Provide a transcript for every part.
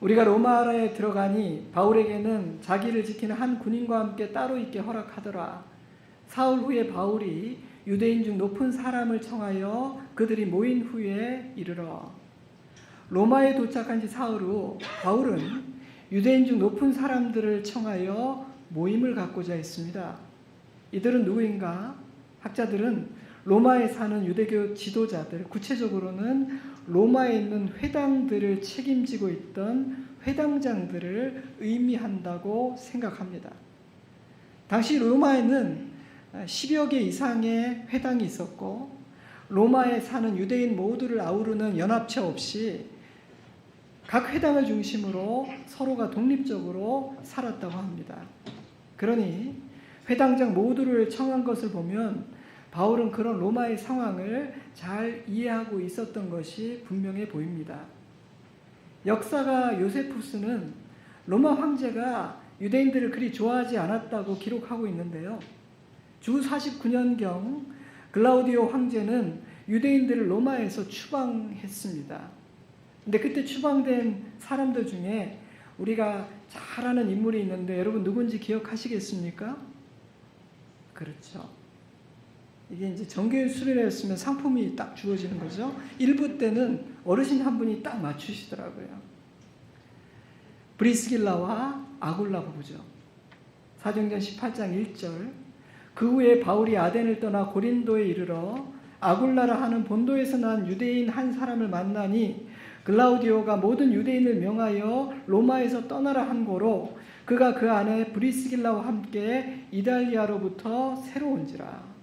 우리가 로마에 들어가니 바울에게는 자기를 지키는 한 군인과 함께 따로 있게 허락하더라. 사흘 후에 바울이 유대인 중 높은 사람을 청하여 그들이 모인 후에 이르러 로마에 도착한 지 사흘 후 바울은 유대인 중 높은 사람들을 청하여 모임을 갖고자 했습니다. 이들은 누구인가? 학자들은 로마에 사는 유대교 지도자들, 구체적으로는 로마에 있는 회당들을 책임지고 있던 회당장들을 의미한다고 생각합니다. 당시 로마에는 10여 개 이상의 회당이 있었고 로마에 사는 유대인 모두를 아우르는 연합체 없이 각 회당을 중심으로 서로가 독립적으로 살았다고 합니다. 그러니 회당장 모두를 청한 것을 보면 바울은 그런 로마의 상황을 잘 이해하고 있었던 것이 분명해 보입니다. 역사가 요세푸스는 로마 황제가 유대인들을 그리 좋아하지 않았다고 기록하고 있는데요. 주 49년경 글라우디오 황제는 유대인들을 로마에서 추방했습니다. 근데 그때 추방된 사람들 중에 우리가 잘 아는 인물이 있는데 여러분 누군지 기억하시겠습니까? 그렇죠. 이게 이제 정교의 수련회였으면 상품이 딱 주어지는 거죠. 일부 때는 어르신 한 분이 딱 맞추시더라고요. 브리스길라와 아굴라 부부죠. 사정전 18장 1절. 그 후에 바울이 아덴을 떠나 고린도에 이르러 아굴라라 하는 본도에서 난 유대인 한 사람을 만나니 글라우디오가 모든 유대인을 명하여 로마에서 떠나라 한 고로 그가 그 안에 브리스길라와 함께 이달리아로부터 새로 온지라.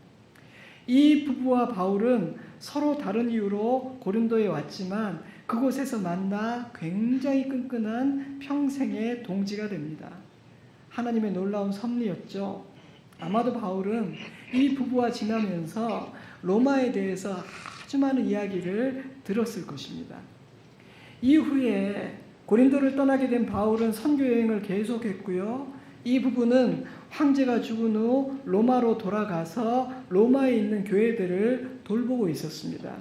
이 부부와 바울은 서로 다른 이유로 고린도에 왔지만 그곳에서 만나 굉장히 끈끈한 평생의 동지가 됩니다. 하나님의 놀라운 섭리였죠. 아마도 바울은 이 부부와 지나면서 로마에 대해서 아주 많은 이야기를 들었을 것입니다. 이후에 고린도를 떠나게 된 바울은 선교 여행을 계속했고요. 이 부부는 황제가 죽은 후 로마로 돌아가서 로마에 있는 교회들을 돌보고 있었습니다.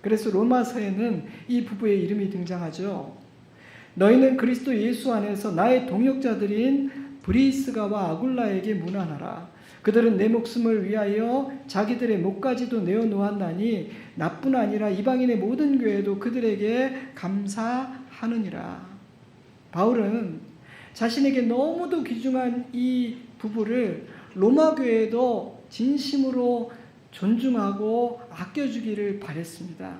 그래서 로마서에는 이 부부의 이름이 등장하죠. 너희는 그리스도 예수 안에서 나의 동역자들인 브리스가와 아굴라에게 문안하라. 그들은 내 목숨을 위하여 자기들의 목까지도 내어놓았나니 나뿐 아니라 이방인의 모든 교회도 그들에게 감사하느니라. 바울은 자신에게 너무도 귀중한 이 부부를 로마 교회도 진심으로 존중하고 아껴주기를 바랬습니다.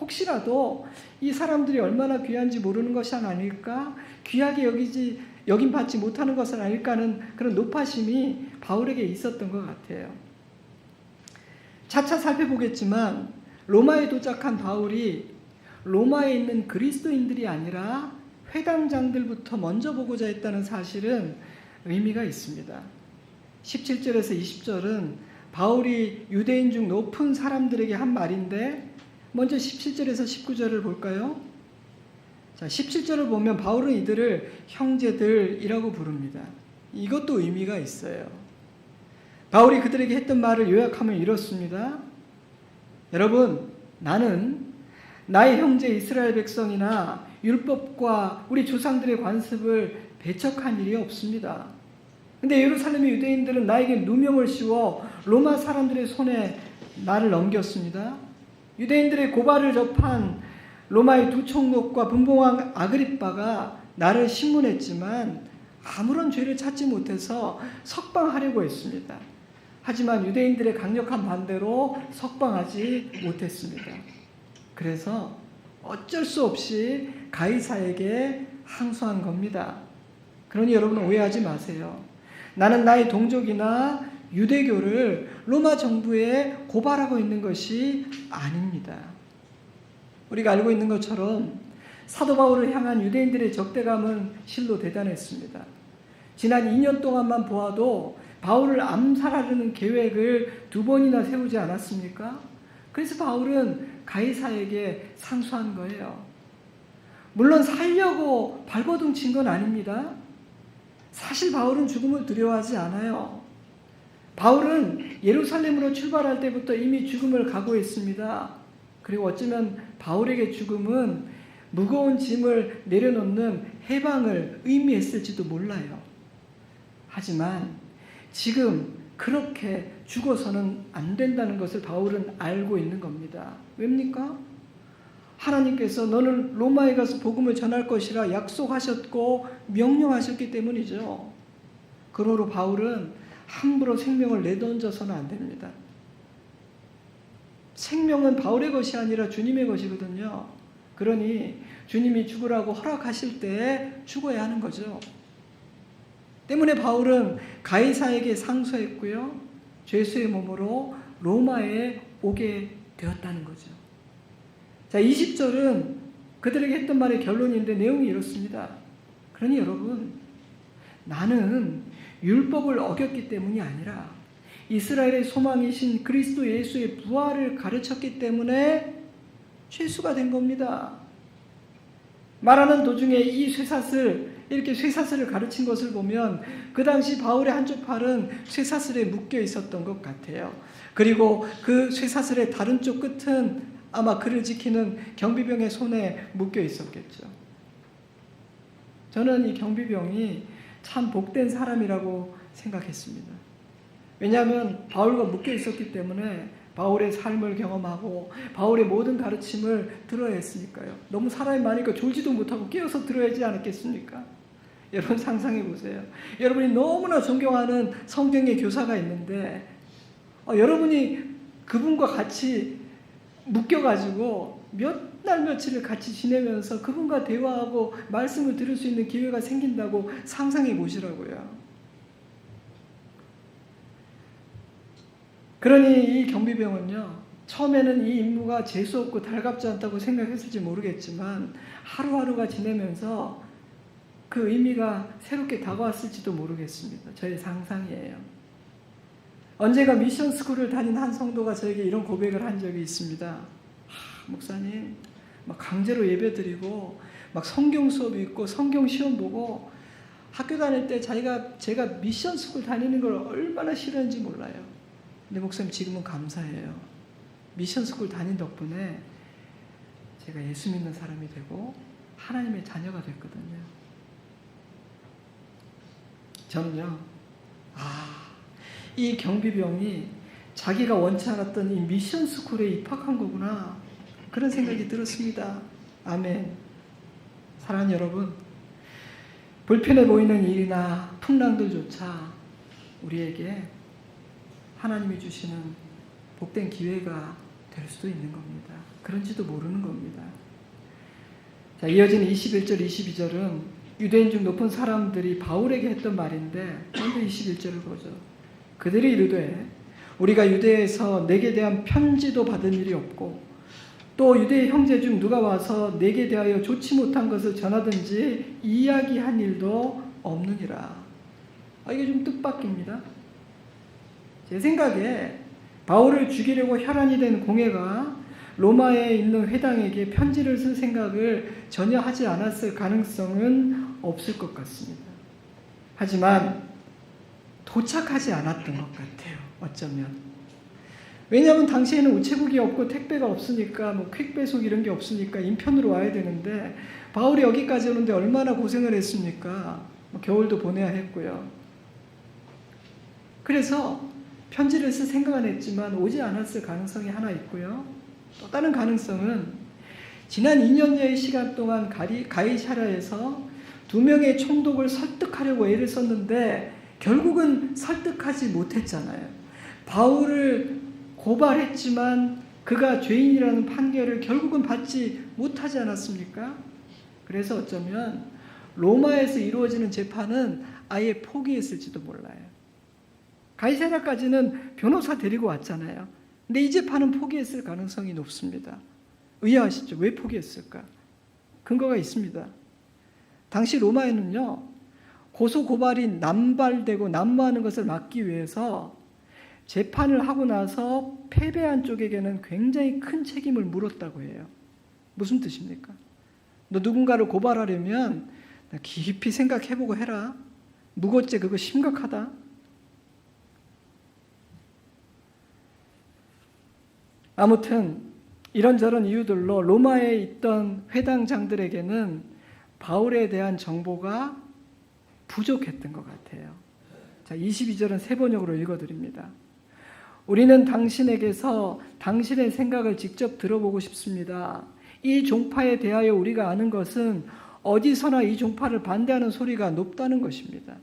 혹시라도 이 사람들이 얼마나 귀한지 모르는 것이 아닐까? 귀하게 여기지 여긴 받지 못하는 것은 아닐까 하는 그런 높아심이 바울에게 있었던 것 같아요. 차차 살펴보겠지만 로마에 도착한 바울이 로마에 있는 그리스도인들이 아니라 회당장들부터 먼저 보고자 했다는 사실은 의미가 있습니다. 17절에서 20절은 바울이 유대인 중 높은 사람들에게 한 말인데 먼저 17절에서 19절을 볼까요? 자, 17절을 보면 바울은 이들을 형제들이라고 부릅니다. 이것도 의미가 있어요. 바울이 그들에게 했던 말을 요약하면 이렇습니다. 여러분, 나는 나의 형제 이스라엘 백성이나 율법과 우리 조상들의 관습을 배척한 일이 없습니다. 근데 예루살렘의 유대인들은 나에게 누명을 씌워 로마 사람들의 손에 나를 넘겼습니다. 유대인들의 고발을 접한 로마의 두 총독과 분봉왕 아그리빠가 나를 신문했지만 아무런 죄를 찾지 못해서 석방하려고 했습니다. 하지만 유대인들의 강력한 반대로 석방하지 못했습니다. 그래서 어쩔 수 없이 가이사에게 항소한 겁니다. 그러니 여러분 오해하지 마세요. 나는 나의 동족이나 유대교를 로마 정부에 고발하고 있는 것이 아닙니다. 우리가 알고 있는 것처럼 사도 바울을 향한 유대인들의 적대감은 실로 대단했습니다. 지난 2년 동안만 보아도 바울을 암살하려는 계획을 두 번이나 세우지 않았습니까? 그래서 바울은 가이사에게 상소한 거예요. 물론 살려고 발버둥 친 건 아닙니다. 사실 바울은 죽음을 두려워하지 않아요. 바울은 예루살렘으로 출발할 때부터 이미 죽음을 각오했습니다. 그리고 어쩌면 바울에게 죽음은 무거운 짐을 내려놓는 해방을 의미했을지도 몰라요. 하지만 지금 그렇게 죽어서는 안 된다는 것을 바울은 알고 있는 겁니다. 왜입니까? 하나님께서 너는 로마에 가서 복음을 전할 것이라 약속하셨고 명령하셨기 때문이죠. 그러므로 바울은 함부로 생명을 내던져서는 안 됩니다. 생명은 바울의 것이 아니라 주님의 것이거든요. 그러니 주님이 죽으라고 허락하실 때 죽어야 하는 거죠. 때문에 바울은 가이사에게 상소했고요. 죄수의 몸으로 로마에 오게 되었다는 거죠. 자, 20절은 그들에게 했던 말의 결론인데 내용이 이렇습니다. 그러니 여러분, 나는 율법을 어겼기 때문이 아니라 이스라엘의 소망이신 그리스도 예수의 부활을 가르쳤기 때문에 죄수가 된 겁니다. 말하는 도중에 이 쇠사슬 이렇게 쇠사슬을 가르친 것을 보면 그 당시 바울의 한쪽 팔은 쇠사슬에 묶여 있었던 것 같아요. 그리고 그 쇠사슬의 다른 쪽 끝은 아마 그를 지키는 경비병의 손에 묶여 있었겠죠. 저는 이 경비병이 참 복된 사람이라고 생각했습니다. 왜냐하면 바울과 묶여 있었기 때문에 바울의 삶을 경험하고 바울의 모든 가르침을 들어야 했으니까요. 너무 사람이 많으니까 졸지도 못하고 깨어서 들어야지 않았겠습니까? 여러분 상상해 보세요. 여러분이 너무나 존경하는 성경의 교사가 있는데 어, 여러분이 그분과 같이 묶여가지고 몇 날 며칠을 같이 지내면서 그분과 대화하고 말씀을 들을 수 있는 기회가 생긴다고 상상해 보시라고요. 그러니 이 경비병은요, 처음에는 이 임무가 재수없고 달갑지 않다고 생각했을지 모르겠지만, 하루하루가 지내면서 그 의미가 새롭게 다가왔을지도 모르겠습니다. 저의 상상이에요. 언제가 미션 스쿨을 다닌 한 성도가 저에게 이런 고백을 한 적이 있습니다. 하, 목사님, 막 강제로 예배드리고, 막 성경 수업 있고, 성경 시험 보고, 학교 다닐 때 자기가 제가 미션 스쿨 다니는 걸 얼마나 싫어했는지 몰라요. 근데 목사님 지금은 감사해요. 미션 스쿨 다닌 덕분에 제가 예수 믿는 사람이 되고 하나님의 자녀가 됐거든요. 저는요, 아, 이 경비병이 자기가 원치 않았던 이 미션 스쿨에 입학한 거구나. 그런 생각이 들었습니다. 아멘. 사랑하는 여러분, 불편해 보이는 일이나 풍랑들조차 우리에게 하나님이 주시는 복된 기회가 될 수도 있는 겁니다. 그런지도 모르는 겁니다. 자, 이어지는 21절, 22절은 유대인 중 높은 사람들이 바울에게 했던 말인데 먼저 21절을 보죠. 그들이 이르되 우리가 유대에서 내게 대한 편지도 받은 일이 없고 또 유대 형제 중 누가 와서 내게 대하여 좋지 못한 것을 전하든지 이야기한 일도 없느니라. 아, 이게 좀 뜻밖입니다. 제 생각에 바울을 죽이려고 혈안이 된 공회가 로마에 있는 회당에게 편지를 쓸 생각을 전혀 하지 않았을 가능성은 없을 것 같습니다. 하지만 도착하지 않았던 것 같아요. 어쩌면. 왜냐하면 당시에는 우체국이 없고 택배가 없으니까 뭐 퀵배송 이런 게 없으니까 인편으로 와야 되는데 바울이 여기까지 오는데 얼마나 고생을 했습니까? 뭐 겨울도 보내야 했고요. 그래서 편지를 쓸 생각은 했지만 오지 않았을 가능성이 하나 있고요. 또 다른 가능성은 지난 2년여의 시간 동안 가리, 가이샤라에서 두 명의 총독을 설득하려고 애를 썼는데 결국은 설득하지 못했잖아요. 바울을 고발했지만 그가 죄인이라는 판결을 결국은 받지 못하지 않았습니까? 그래서 어쩌면 로마에서 이루어지는 재판은 아예 포기했을지도 몰라요. 가이사라까지는 변호사 데리고 왔잖아요. 근데 이 재판은 포기했을 가능성이 높습니다. 의아하시죠? 왜 포기했을까? 근거가 있습니다. 당시 로마에는요, 고소 고발이 남발되고 난무하는 것을 막기 위해서 재판을 하고 나서 패배한 쪽에게는 굉장히 큰 책임을 물었다고 해요. 무슨 뜻입니까? 너 누군가를 고발하려면 깊이 생각해보고 해라. 무고죄 그거 심각하다. 아무튼 이런저런 이유들로 로마에 있던 회당장들에게는 바울에 대한 정보가 부족했던 것 같아요. 자, 22절은 세 번역으로 읽어드립니다. 우리는 당신에게서 당신의 생각을 직접 들어보고 싶습니다. 이 종파에 대하여 우리가 아는 것은 어디서나 이 종파를 반대하는 소리가 높다는 것입니다.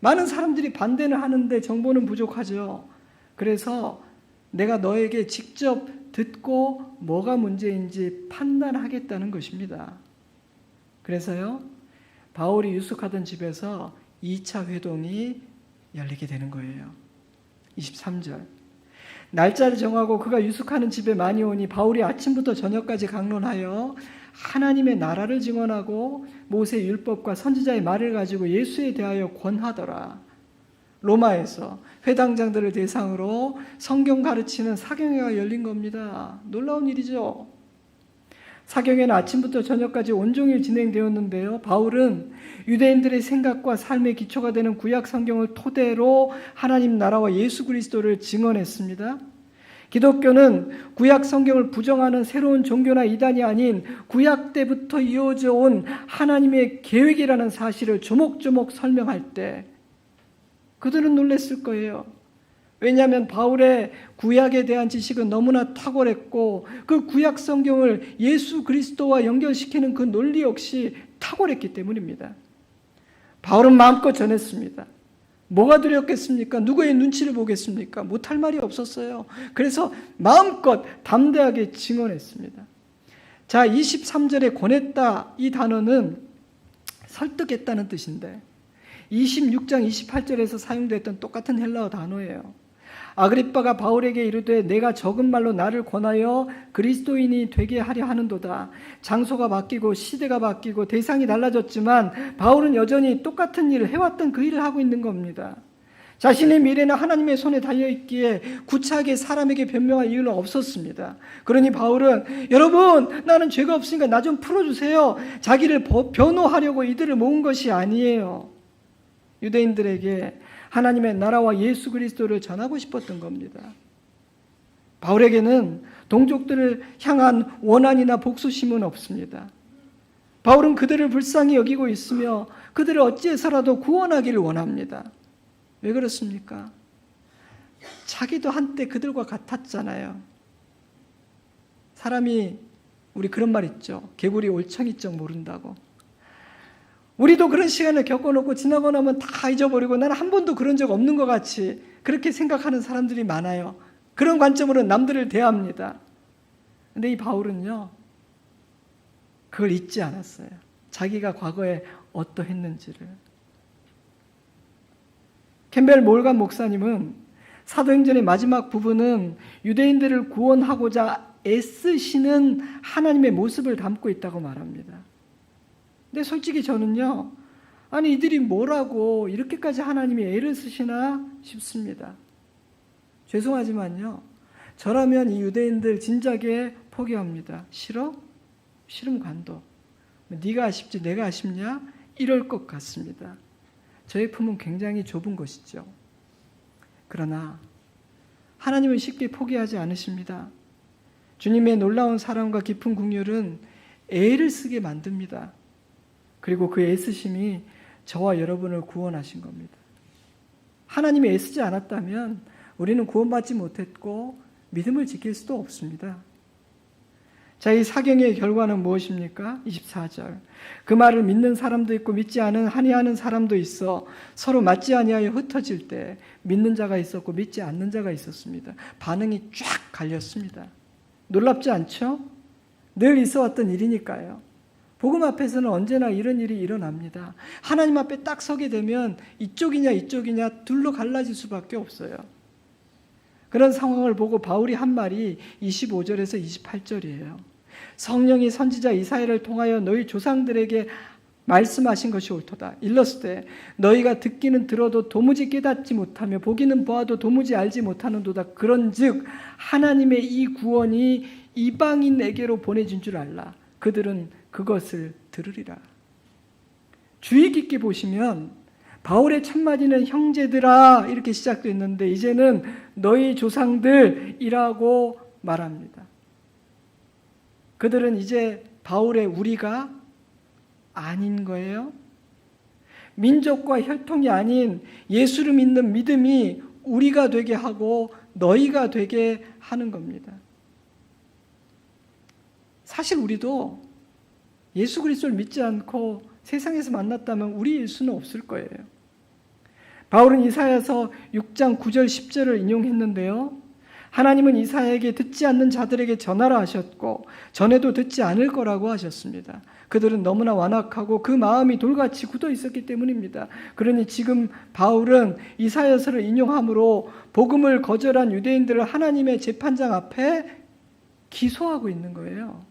많은 사람들이 반대는 하는데 정보는 부족하죠. 그래서 내가 너에게 직접 듣고 뭐가 문제인지 판단하겠다는 것입니다. 그래서요, 바울이 유숙하던 집에서 2차 회동이 열리게 되는 거예요. 23절. 날짜를 정하고 그가 유숙하는 집에 많이 오니 바울이 아침부터 저녁까지 강론하여 하나님의 나라를 증언하고 모세 율법과 선지자의 말을 가지고 예수에 대하여 권하더라. 로마에서 회당장들을 대상으로 성경 가르치는 사경회가 열린 겁니다. 놀라운 일이죠. 사경회는 아침부터 저녁까지 온종일 진행되었는데요. 바울은 유대인들의 생각과 삶의 기초가 되는 구약 성경을 토대로 하나님 나라와 예수 그리스도를 증언했습니다. 기독교는 구약 성경을 부정하는 새로운 종교나 이단이 아닌 구약 때부터 이어져 온 하나님의 계획이라는 사실을 조목조목 설명할 때 그들은 놀랬을 거예요. 왜냐하면 바울의 구약에 대한 지식은 너무나 탁월했고 그 구약 성경을 예수 그리스도와 연결시키는 그 논리 역시 탁월했기 때문입니다. 바울은 마음껏 전했습니다. 뭐가 두렵겠습니까? 누구의 눈치를 보겠습니까? 못할 말이 없었어요. 그래서 마음껏 담대하게 증언했습니다. 자, 23절에 권했다 이 단어는 설득했다는 뜻인데 26장 28절에서 사용됐던 똑같은 헬라어 단어예요. 아그리빠가 바울에게 이르되 내가 적은 말로 나를 권하여 그리스도인이 되게 하려 하는도다. 장소가 바뀌고 시대가 바뀌고 대상이 달라졌지만 바울은 여전히 똑같은 일을 해왔던 그 일을 하고 있는 겁니다. 자신의 미래는 하나님의 손에 달려 있기에 구차하게 사람에게 변명할 이유는 없었습니다. 그러니 바울은 여러분 나는 죄가 없으니까 나 좀 풀어주세요. 자기를 변호하려고 이들을 모은 것이 아니에요. 유대인들에게 하나님의 나라와 예수 그리스도를 전하고 싶었던 겁니다. 바울에게는 동족들을 향한 원한이나 복수심은 없습니다. 바울은 그들을 불쌍히 여기고 있으며 그들을 어찌해서라도 구원하기를 원합니다. 왜 그렇습니까? 자기도 한때 그들과 같았잖아요. 사람이 우리 그런 말 있죠. 개구리 올챙이적 모른다고. 우리도 그런 시간을 겪어놓고 지나고 나면 다 잊어버리고 나는 한 번도 그런 적 없는 것 같이 그렇게 생각하는 사람들이 많아요. 그런 관점으로 남들을 대합니다. 근데 이 바울은요, 그걸 잊지 않았어요. 자기가 과거에 어떠했는지를. 캠벨 몰간 목사님은 사도행전의 마지막 부분은 유대인들을 구원하고자 애쓰시는 하나님의 모습을 담고 있다고 말합니다. 근데 솔직히 저는요, 아니, 이들이 뭐라고 이렇게까지 하나님이 애를 쓰시나 싶습니다. 죄송하지만요, 저라면 이 유대인들 진작에 포기합니다. 싫어? 싫으면 관둬. 네가 아쉽지 내가 아쉽냐? 이럴 것 같습니다. 저의 품은 굉장히 좁은 것이죠. 그러나 하나님은 쉽게 포기하지 않으십니다. 주님의 놀라운 사랑과 깊은 궁율은 애를 쓰게 만듭니다. 그리고 그 애쓰심이 저와 여러분을 구원하신 겁니다. 하나님이 애쓰지 않았다면 우리는 구원받지 못했고 믿음을 지킬 수도 없습니다. 자, 이 사경의 결과는 무엇입니까? 24절. 그 말을 믿는 사람도 있고 믿지 않은 한이하는 사람도 있어 서로 맞지 아니하여 흩어질 때 믿는 자가 있었고 믿지 않는 자가 있었습니다. 반응이 쫙 갈렸습니다. 놀랍지 않죠? 늘 있어 왔던 일이니까요. 복음 앞에서는 언제나 이런 일이 일어납니다. 하나님 앞에 딱 서게 되면 이쪽이냐 이쪽이냐 둘로 갈라질 수밖에 없어요. 그런 상황을 보고 바울이 한 말이 25절에서 28절이에요. 성령이 선지자 이사야를 통하여 너희 조상들에게 말씀하신 것이 옳도다. 일렀을 너희가 듣기는 들어도 도무지 깨닫지 못하며 보기는 보아도 도무지 알지 못하는도다. 그런즉 하나님의 이 구원이 이방인에게로 보내진 줄 알라. 그들은 그것을 들으리라. 주의 깊게 보시면 바울의 첫 마디는 형제들아 이렇게 시작됐는데 이제는 너희 조상들이라고 말합니다. 그들은 이제 바울의 우리가 아닌 거예요. 민족과 혈통이 아닌 예수를 믿는 믿음이 우리가 되게 하고 너희가 되게 하는 겁니다. 사실 우리도 예수 그리스도를 믿지 않고 세상에서 만났다면 우리일 수는 없을 거예요. 바울은 이사야서 6장 9절 10절을 인용했는데요. 하나님은 이사야에게 듣지 않는 자들에게 전하라 하셨고 전에도 듣지 않을 거라고 하셨습니다. 그들은 너무나 완악하고 그 마음이 돌같이 굳어 있었기 때문입니다. 그러니 지금 바울은 이사야서를 인용함으로 복음을 거절한 유대인들을 하나님의 재판장 앞에 기소하고 있는 거예요.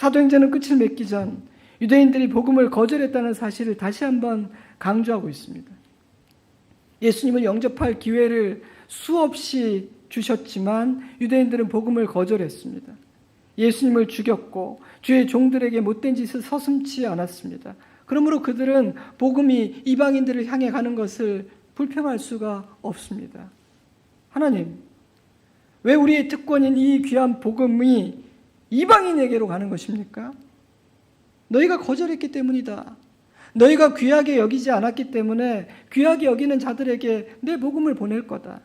사도행전은 끝을 맺기 전 유대인들이 복음을 거절했다는 사실을 다시 한번 강조하고 있습니다. 예수님을 영접할 기회를 수없이 주셨지만 유대인들은 복음을 거절했습니다. 예수님을 죽였고 주의 종들에게 못된 짓을 서슴지 않았습니다. 그러므로 그들은 복음이 이방인들을 향해 가는 것을 불평할 수가 없습니다. 하나님, 왜 우리의 특권인 이 귀한 복음이 이방인에게로 가는 것입니까? 너희가 거절했기 때문이다. 너희가 귀하게 여기지 않았기 때문에 귀하게 여기는 자들에게 내 복음을 보낼 거다.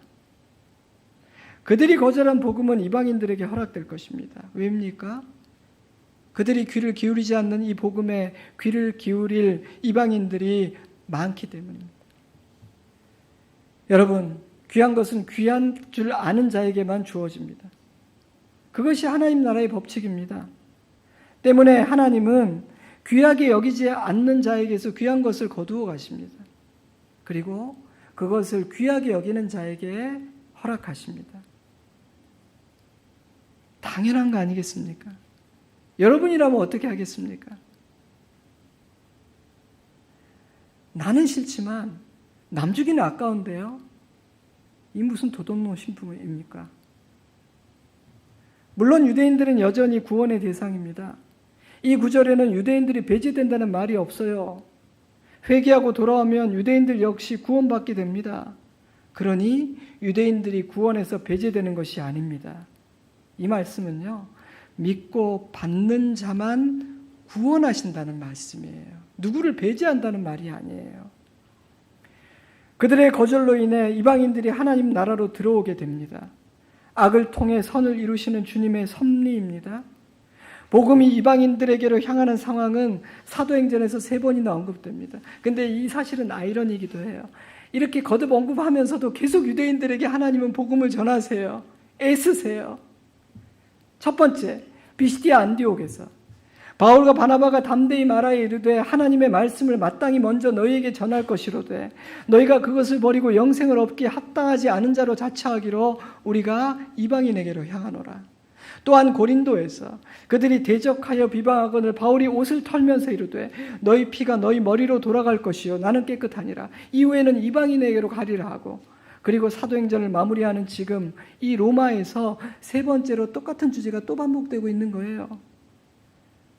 그들이 거절한 복음은 이방인들에게 허락될 것입니다. 왜입니까? 그들이 귀를 기울이지 않는 이 복음에 귀를 기울일 이방인들이 많기 때문입니다. 여러분, 귀한 것은 귀한 줄 아는 자에게만 주어집니다. 그것이 하나님 나라의 법칙입니다. 때문에 하나님은 귀하게 여기지 않는 자에게서 귀한 것을 거두어 가십니다. 그리고 그것을 귀하게 여기는 자에게 허락하십니다. 당연한 거 아니겠습니까? 여러분이라면 어떻게 하겠습니까? 나는 싫지만 남 주기는 아까운데요. 이 무슨 도덕노 신품입니까? 물론 유대인들은 여전히 구원의 대상입니다. 이 구절에는 유대인들이 배제된다는 말이 없어요. 회개하고 돌아오면 유대인들 역시 구원받게 됩니다. 그러니 유대인들이 구원에서 배제되는 것이 아닙니다. 이 말씀은요, 믿고 받는 자만 구원하신다는 말씀이에요. 누구를 배제한다는 말이 아니에요. 그들의 거절로 인해 이방인들이 하나님 나라로 들어오게 됩니다. 악을 통해 선을 이루시는 주님의 섭리입니다. 복음이 이방인들에게로 향하는 상황은 사도행전에서 세 번이나 언급됩니다. 근데 이 사실은 아이러니기도 해요. 이렇게 거듭 언급하면서도 계속 유대인들에게 하나님은 복음을 전하세요. 애쓰세요. 첫 번째, 비시디아 안디옥에서 바울과 바나바가 담대히 말하여 이르되 하나님의 말씀을 마땅히 먼저 너희에게 전할 것이로되 너희가 그것을 버리고 영생을 얻기에 합당하지 않은 자로 자처하기로 우리가 이방인에게로 향하노라. 또한 고린도에서 그들이 대적하여 비방하거늘 바울이 옷을 털면서 이르되 너희 피가 너희 머리로 돌아갈 것이요 나는 깨끗하니라 이후에는 이방인에게로 가리라 하고 그리고 사도행전을 마무리하는 지금 이 로마에서 세 번째로 똑같은 주제가 또 반복되고 있는 거예요.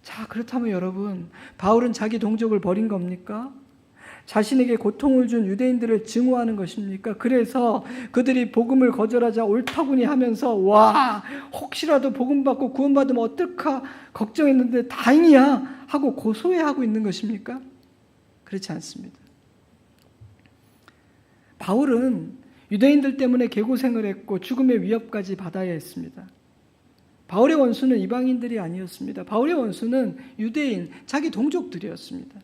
자, 그렇다면 여러분, 바울은 자기 동족을 버린 겁니까? 자신에게 고통을 준 유대인들을 증오하는 것입니까? 그래서 그들이 복음을 거절하자 옳다구니 하면서 와 혹시라도 복음 받고 구원받으면 어떨까 걱정했는데 다행이야 하고 고소해하고 있는 것입니까? 그렇지 않습니다. 바울은 유대인들 때문에 개고생을 했고 죽음의 위협까지 받아야 했습니다. 바울의 원수는 이방인들이 아니었습니다. 바울의 원수는 유대인, 자기 동족들이었습니다.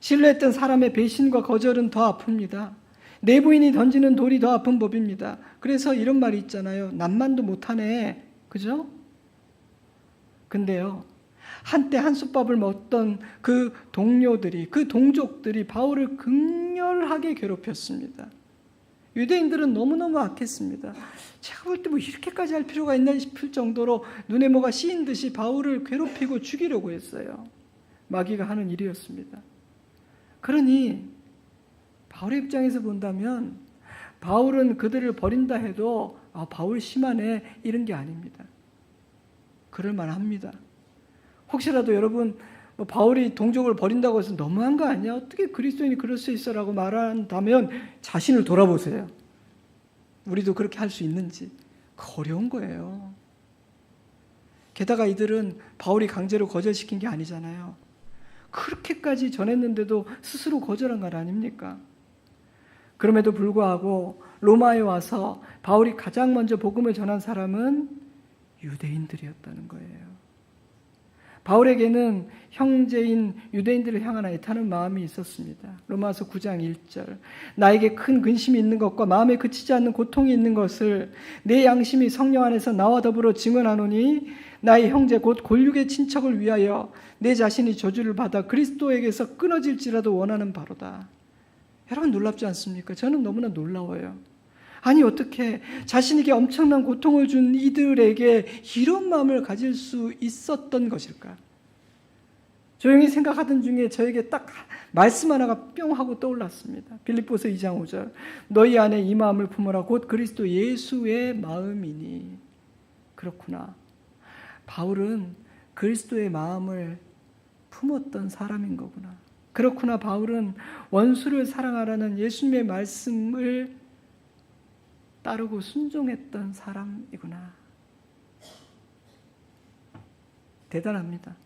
신뢰했던 사람의 배신과 거절은 더 아픕니다. 내부인이 던지는 돌이 더 아픈 법입니다. 그래서 이런 말이 있잖아요. 남만도 못하네. 그죠? 근데요. 한때 한솥밥을 먹던 그 동료들이, 그 동족들이 바울을 극렬하게 괴롭혔습니다. 유대인들은 너무너무 악했습니다. 제가 볼 때 뭐 이렇게까지 할 필요가 있나 싶을 정도로 눈에 뭐가 씌인 듯이 바울을 괴롭히고 죽이려고 했어요. 마귀가 하는 일이었습니다. 그러니 바울의 입장에서 본다면 바울은 그들을 버린다 해도 아, 바울 심하네 이런 게 아닙니다. 그럴 만합니다. 혹시라도 여러분 뭐 바울이 동족을 버린다고 해서 너무한 거 아니야? 어떻게 그리스도인이 그럴 수 있어라고 말한다면 자신을 돌아보세요. 우리도 그렇게 할 수 있는지 어려운 거예요. 게다가 이들은 바울이 강제로 거절시킨 게 아니잖아요. 그렇게까지 전했는데도 스스로 거절한 것 아닙니까? 그럼에도 불구하고 로마에 와서 바울이 가장 먼저 복음을 전한 사람은 유대인들이었다는 거예요. 바울에게는 형제인 유대인들을 향한 애타는 마음이 있었습니다. 로마서 9장 1절. 나에게 큰 근심이 있는 것과 마음에 그치지 않는 고통이 있는 것을 내 양심이 성령 안에서 나와 더불어 증언하노니 나의 형제 곧 골육의 친척을 위하여 내 자신이 저주를 받아 그리스도에게서 끊어질지라도 원하는 바로다. 여러분 놀랍지 않습니까? 저는 너무나 놀라워요. 아니 어떻게 자신에게 엄청난 고통을 준 이들에게 이런 마음을 가질 수 있었던 것일까? 조용히 생각하던 중에 저에게 딱 말씀 하나가 뿅 하고 떠올랐습니다. 빌립보서 2장 5절. 너희 안에 이 마음을 품으라 곧 그리스도 예수의 마음이니. 그렇구나. 바울은 그리스도의 마음을 품었던 사람인 거구나. 그렇구나. 바울은 원수를 사랑하라는 예수님의 말씀을 따르고 순종했던 사람이구나. 대단합니다.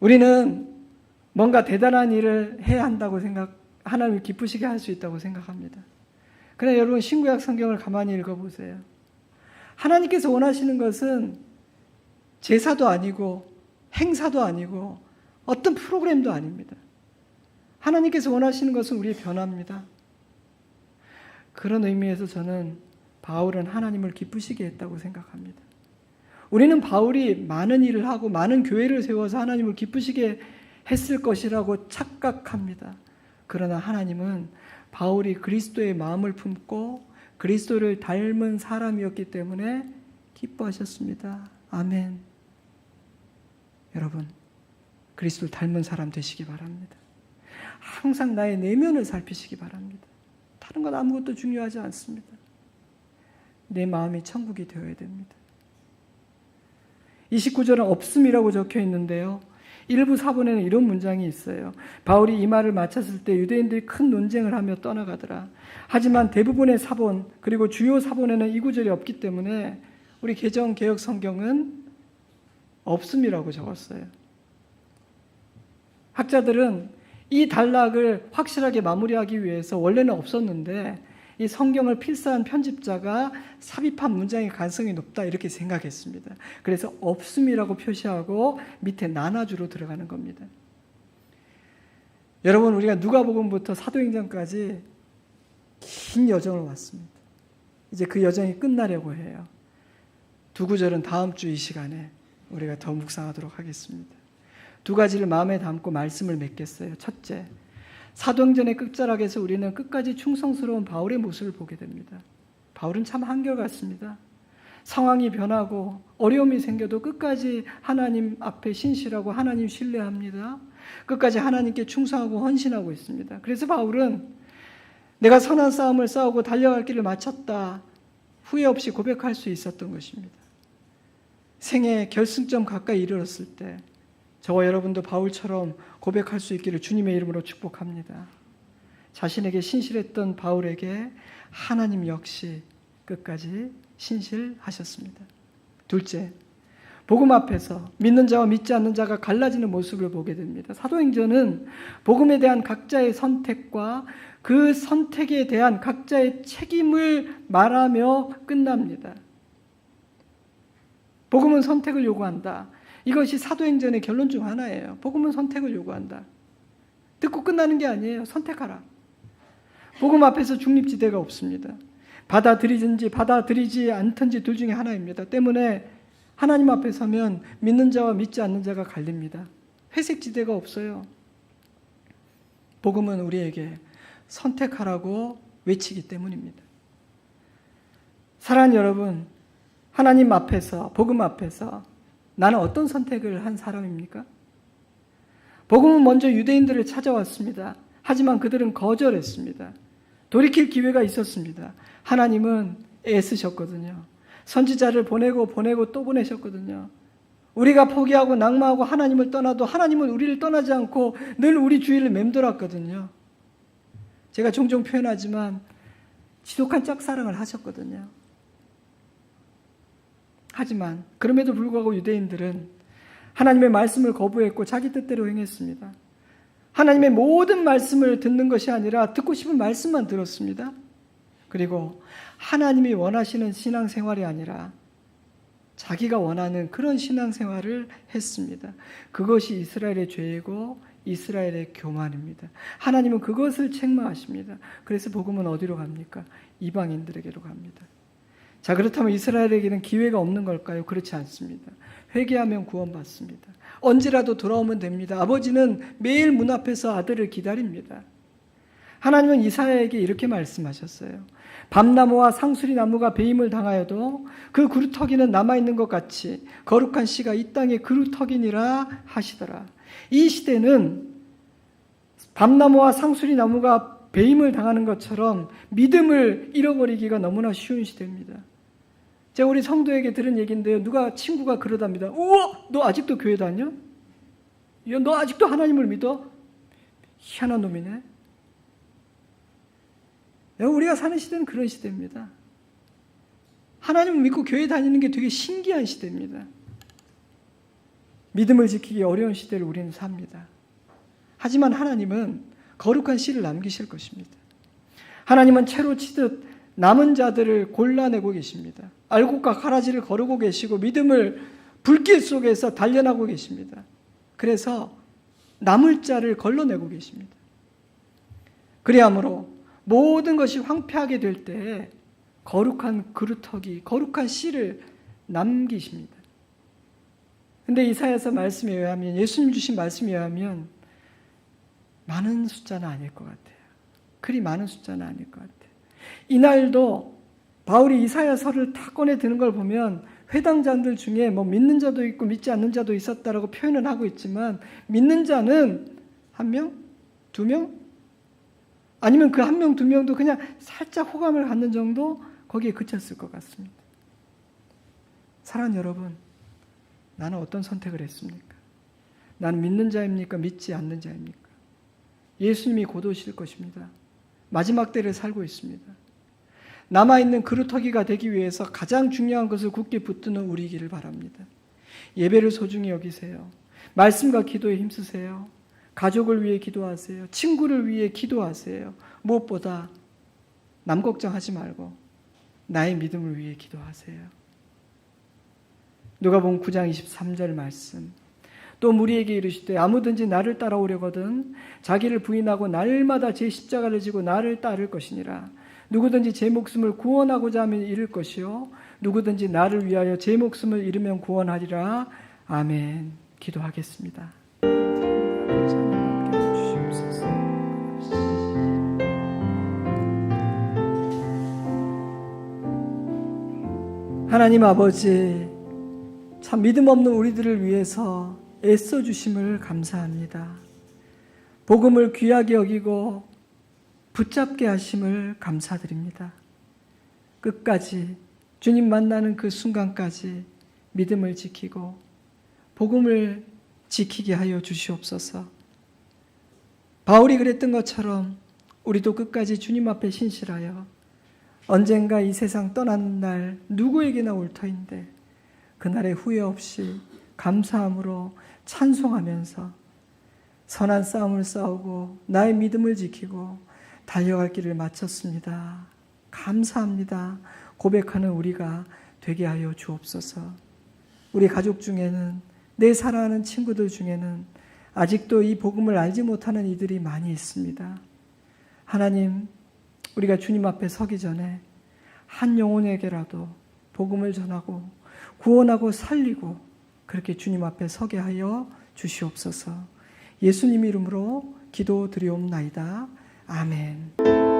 우리는 뭔가 대단한 일을 해야 한다고 생각, 하나님을 기쁘시게 할 수 있다고 생각합니다. 그러나 여러분 신구약 성경을 가만히 읽어보세요. 하나님께서 원하시는 것은 제사도 아니고 행사도 아니고 어떤 프로그램도 아닙니다. 하나님께서 원하시는 것은 우리의 변화입니다. 그런 의미에서 저는 바울은 하나님을 기쁘시게 했다고 생각합니다. 우리는 바울이 많은 일을 하고 많은 교회를 세워서 하나님을 기쁘시게 했을 것이라고 착각합니다. 그러나 하나님은 바울이 그리스도의 마음을 품고 그리스도를 닮은 사람이었기 때문에 기뻐하셨습니다. 아멘. 여러분, 그리스도를 닮은 사람 되시기 바랍니다. 항상 나의 내면을 살피시기 바랍니다. 다른 것 아무것도 중요하지 않습니다. 내 마음이 천국이 되어야 됩니다. 29절은 없음이라고 적혀 있는데요. 일부 사본에는 이런 문장이 있어요. 바울이 이 말을 마쳤을 때 유대인들이 큰 논쟁을 하며 떠나가더라. 하지만 대부분의 사본 그리고 주요 사본에는 이 구절이 없기 때문에 우리 개정 개혁 성경은 없음이라고 적었어요. 학자들은 이 단락을 확실하게 마무리하기 위해서 원래는 없었는데 이 성경을 필사한 편집자가 삽입한 문장의 가능성이 높다 이렇게 생각했습니다. 그래서 없음이라고 표시하고 밑에 나눠주로 들어가는 겁니다. 여러분 우리가 누가복음부터 사도행전까지 긴 여정을 왔습니다. 이제 그 여정이 끝나려고 해요. 두 구절은 다음 주 이 시간에 우리가 더 묵상하도록 하겠습니다. 두 가지를 마음에 담고 말씀을 맺겠어요. 첫째, 사도행전의 끝자락에서 우리는 끝까지 충성스러운 바울의 모습을 보게 됩니다. 바울은 참 한결같습니다. 상황이 변하고 어려움이 생겨도 끝까지 하나님 앞에 신실하고 하나님 신뢰합니다. 끝까지 하나님께 충성하고 헌신하고 있습니다. 그래서 바울은 내가 선한 싸움을 싸우고 달려갈 길을 마쳤다. 후회 없이 고백할 수 있었던 것입니다. 생애 결승점 가까이 이르렀을 때 저와 여러분도 바울처럼 고백할 수 있기를 주님의 이름으로 축복합니다. 자신에게 신실했던 바울에게 하나님 역시 끝까지 신실하셨습니다. 둘째, 복음 앞에서 믿는 자와 믿지 않는 자가 갈라지는 모습을 보게 됩니다. 사도행전은 복음에 대한 각자의 선택과 그 선택에 대한 각자의 책임을 말하며 끝납니다. 복음은 선택을 요구한다. 이것이 사도행전의 결론 중 하나예요. 복음은 선택을 요구한다. 듣고 끝나는 게 아니에요. 선택하라. 복음 앞에서 중립지대가 없습니다. 받아들이든지 받아들이지 않든지 둘 중에 하나입니다. 때문에 하나님 앞에 서면 믿는 자와 믿지 않는 자가 갈립니다. 회색 지대가 없어요. 복음은 우리에게 선택하라고 외치기 때문입니다. 사랑하는 여러분, 하나님 앞에서, 복음 앞에서 나는 어떤 선택을 한 사람입니까? 복음은 먼저 유대인들을 찾아왔습니다. 하지만 그들은 거절했습니다. 돌이킬 기회가 있었습니다. 하나님은 애쓰셨거든요. 선지자를 보내고 보내고 또 보내셨거든요. 우리가 포기하고 낙마하고 하나님을 떠나도 하나님은 우리를 떠나지 않고 늘 우리 주위를 맴돌았거든요. 제가 종종 표현하지만 지독한 짝사랑을 하셨거든요. 하지만 그럼에도 불구하고 유대인들은 하나님의 말씀을 거부했고 자기 뜻대로 행했습니다. 하나님의 모든 말씀을 듣는 것이 아니라 듣고 싶은 말씀만 들었습니다. 그리고 하나님이 원하시는 신앙생활이 아니라 자기가 원하는 그런 신앙생활을 했습니다. 그것이 이스라엘의 죄이고 이스라엘의 교만입니다. 하나님은 그것을 책망하십니다. 그래서 복음은 어디로 갑니까? 이방인들에게로 갑니다. 자, 그렇다면 이스라엘에게는 기회가 없는 걸까요? 그렇지 않습니다. 회개하면 구원받습니다. 언제라도 돌아오면 됩니다. 아버지는 매일 문 앞에서 아들을 기다립니다. 하나님은 이사야에게 이렇게 말씀하셨어요. 밤나무와 상수리 나무가 배임을 당하여도 그 그루터기는 남아있는 것 같이 거룩한 씨가 이 땅의 그루터기니라 하시더라. 이 시대는 밤나무와 상수리 나무가 배임을 당하는 것처럼 믿음을 잃어버리기가 너무나 쉬운 시대입니다. 제가 우리 성도에게 들은 얘기인데요. 누가 친구가 그러답니다. 우와, 너 아직도 교회 다녀? 야, 너 아직도 하나님을 믿어? 희한한 놈이네. 우리가 사는 시대는 그런 시대입니다. 하나님을 믿고 교회 다니는 게 되게 신기한 시대입니다. 믿음을 지키기 어려운 시대를 우리는 삽니다. 하지만 하나님은 거룩한 씨를 남기실 것입니다. 하나님은 채로 치듯 남은 자들을 골라내고 계십니다. 알곡과 가라지를 거르고 계시고 믿음을 불길 속에서 단련하고 계십니다. 그래서 남을 자를 걸러내고 계십니다. 그리하므로 모든 것이 황폐하게 될 때 거룩한 그루터기, 거룩한 씨를 남기십니다. 근데 이사야서 말씀에 의하면 예수님 주신 말씀에 의하면 많은 숫자는 아닐 것 같아요. 그리 많은 숫자는 아닐 것 같아요. 이날도 바울이 이사야서를 다 꺼내 드는 걸 보면 회당자들 중에 뭐 믿는 자도 있고 믿지 않는 자도 있었다라고 표현을 하고 있지만 믿는 자는 한 명, 두 명, 아니면 그 한 명, 두 명도 그냥 살짝 호감을 갖는 정도 거기에 그쳤을 것 같습니다. 사랑 여러분, 나는 어떤 선택을 했습니까? 나는 믿는 자입니까? 믿지 않는 자입니까? 예수님이 곧 오실 것입니다. 마지막 때를 살고 있습니다. 남아있는 그루터기가 되기 위해서 가장 중요한 것을 굳게 붙드는 우리이기를 바랍니다. 예배를 소중히 여기세요. 말씀과 기도에 힘쓰세요. 가족을 위해 기도하세요. 친구를 위해 기도하세요. 무엇보다 남 걱정하지 말고 나의 믿음을 위해 기도하세요. 누가복음 9장 23절 말씀. 또 무리에게 이르시되 아무든지 나를 따라오려거든 자기를 부인하고 날마다 제 십자가를 지고 나를 따를 것이니라. 누구든지 제 목숨을 구원하고자 하면 잃을 것이요 누구든지 나를 위하여 제 목숨을 잃으면 구원하리라. 아멘. 기도하겠습니다. 하나님 아버지, 참 믿음 없는 우리들을 위해서 애써 주심을 감사합니다. 복음을 귀하게 여기고 붙잡게 하심을 감사드립니다. 끝까지 주님 만나는 그 순간까지 믿음을 지키고 복음을 지키게 하여 주시옵소서. 바울이 그랬던 것처럼 우리도 끝까지 주님 앞에 신실하여 언젠가 이 세상 떠나는 날 누구에게나 올 터인데 그날의 후회 없이 감사함으로 찬송하면서 선한 싸움을 싸우고 나의 믿음을 지키고 달려갈 길을 마쳤습니다. 감사합니다. 고백하는 우리가 되게 하여 주옵소서. 우리 가족 중에는 내 사랑하는 친구들 중에는 아직도 이 복음을 알지 못하는 이들이 많이 있습니다. 하나님, 우리가 주님 앞에 서기 전에 한 영혼에게라도 복음을 전하고 구원하고 살리고 그렇게 주님 앞에 서게 하여 주시옵소서. 예수님 이름으로 기도 드리옵나이다. 아멘.